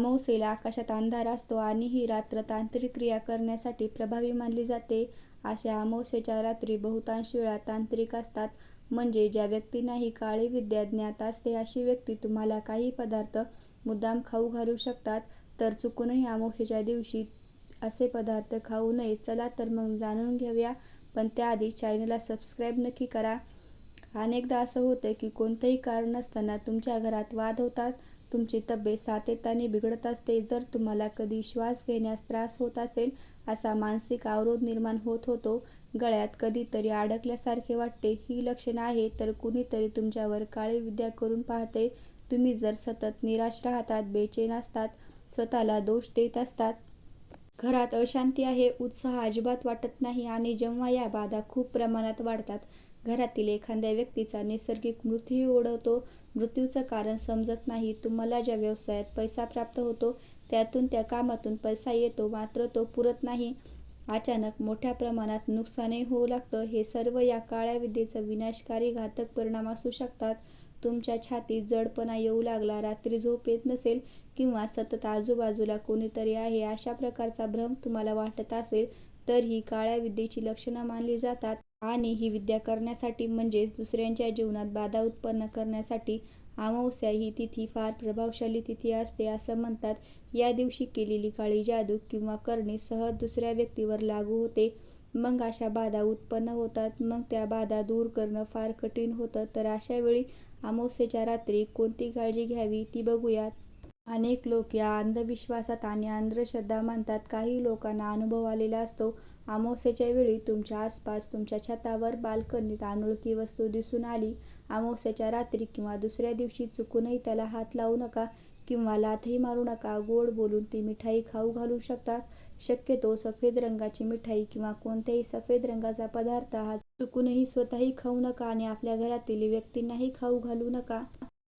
अमावस्येला आकाशात अंधार असतो आणि ही रात्र तांत्रिक क्रिया करण्यासाठी प्रभावी मानली जाते. अशा अमावस्येच्या रात्री बहुतांश वेळा तांत्रिक असतात. म्हणजे ज्या व्यक्तींना ही काळी विद्या ज्ञात असते अशी व्यक्ती तुम्हाला काही पदार्थ मुद्दाम खाऊ घालू शकतात. तर चुकूनही अमावस्येच्या दिवशी असे पदार्थ खाऊ नये चला तर मग जाणून घेऊया. पण त्याआधी चॅनलला सबस्क्राईब नक्की करा. अनेकदा असं होतं की कोणतंही कारण नसताना तुमच्या घरात वाद होतात. तुमची तब्येत सातत्याने बिघडत असते. जर तुम्हाला कधी श्वास घेण्यास त्रास होत असेल, असा मानसिक अवरोध निर्माण होत होतो, गळ्यात कधीतरी अडकल्यासारखे वाटते, ही लक्षणं आहे तर कुणीतरी तुमच्यावर काळी विद्या करून पाहते तुम्ही जर सतत निराश राहतात, बेचैन असतात, स्वतःला दोष देत असतात. घरात अशांती आहे, उत्साह अजिबात वाटत नाही आणि जेव्हा या बाधा खूप प्रमाणात वाढतात, घरातील एखाद्या व्यक्तीचा नैसर्गिक मृत्यूही ओढवतो. मृत्यूचं कारण समजत नाही. तुम्हाला ज्या व्यवसायात पैसा प्राप्त होतो, त्यातून त्या कामातून पैसा येतो मात्र तो पुरत नाही. अचानक मोठ्या प्रमाणात नुकसानही होऊ लागतं. हे सर्व या काळ्या विद्येचे विनाशकारी घातक परिणाम असू शकतात. तुमच्या छातीत जडपणा येऊ लागला, रात्री झोप येत नसेल किंवा सतत आजूबाजूला कोणीतरी आहे अशा प्रकारचा भ्रम तुम्हाला वाटत असेल, तर ही काळ्या विद्येची लक्षणं मानली जातात. आणि ही विद्या करण्यासाठी म्हणजेच दुसऱ्यांच्या जीवनात बाधा उत्पन्न करण्यासाठी अमावस्या ही तिथी फार प्रभावशाली तिथी असते. असं म्हणतात, या दिवशी केलेली काळी जादू किंवा करणे सहज दुसऱ्या व्यक्तीवर लागू होते. मग अशा बाधा उत्पन्न होतात. मग त्या बाधा दूर करणं फार कठीण होतं. तर अशावेळी अमावस्येच्या रात्री कोणती काळजी घ्यावी ती बघूयात. अनेक लोक या अंधविश्वासात आणि अंधश्रद्धा मानतात. काही लोकांना अनुभव आलेला असतो. अमावस्येच्या वेळी तुमच्या आसपास तुमच्या छतावर, बाल्कनीत अनोळखी वस्तू दिसून आली. अमावस्याच्या रात्री किंवा दुसऱ्या दिवशी चुकूनही त्याला हात लावू नका किंवा लाथही मारू नका. गोड बोलून ती मिठाई खाऊ घालू शकता. शक्यतो सफेद रंगाची मिठाई किंवा कोणत्याही सफेद रंगाचा पदार्थ हा चुकूनही स्वतःही खाऊ नका आणि आपल्या घरातील व्यक्तींनाही खाऊ घालू नका.